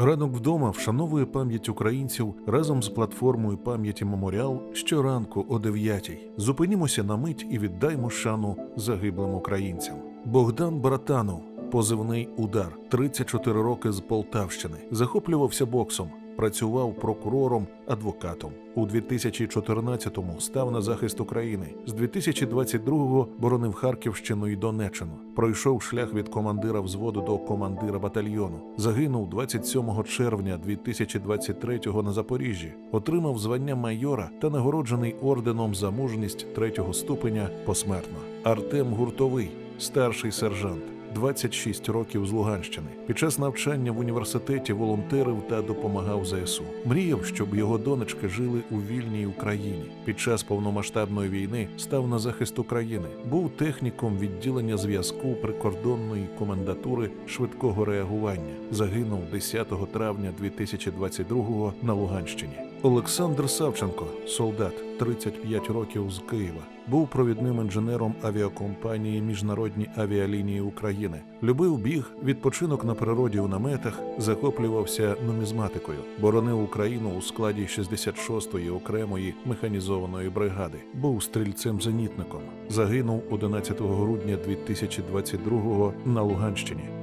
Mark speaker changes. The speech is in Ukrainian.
Speaker 1: Ранок вдома вшановує пам'ять українців разом з платформою пам'яті Меморіал щоранку о 9 Зупинімося на мить і віддаймо шану загиблим українцям. Богдан Братанов, позивний удар, 34 роки з Полтавщини, захоплювався боксом. Працював прокурором, адвокатом. У 2014-му став на захист України. З 2022-го боронив Харківщину і Донеччину. Пройшов шлях від командира взводу до командира батальйону. Загинув 27 червня 2023-го на Запоріжжі. Отримав звання майора та нагороджений орденом за мужність третього ступеня посмертно. Артем Гуртовий, старший сержант. 26 років з Луганщини. Під час навчання в університеті волонтерив та допомагав ЗСУ. Мріяв, щоб його донечки жили у вільній Україні. Під час повномасштабної війни став на захист України. Був техніком відділення зв'язку прикордонної комендатури швидкого реагування. Загинув 10 травня 2022-го на Луганщині. Олександр Савченко, солдат, 35 років з Києва, був провідним інженером авіакомпанії Міжнародні авіалінії України. Любив біг, відпочинок на природі у наметах, захоплювався нумізматикою, боронив Україну у складі 66-ї окремої механізованої бригади. Був стрільцем-зенітником. Загинув 11 грудня 2022-го на Луганщині.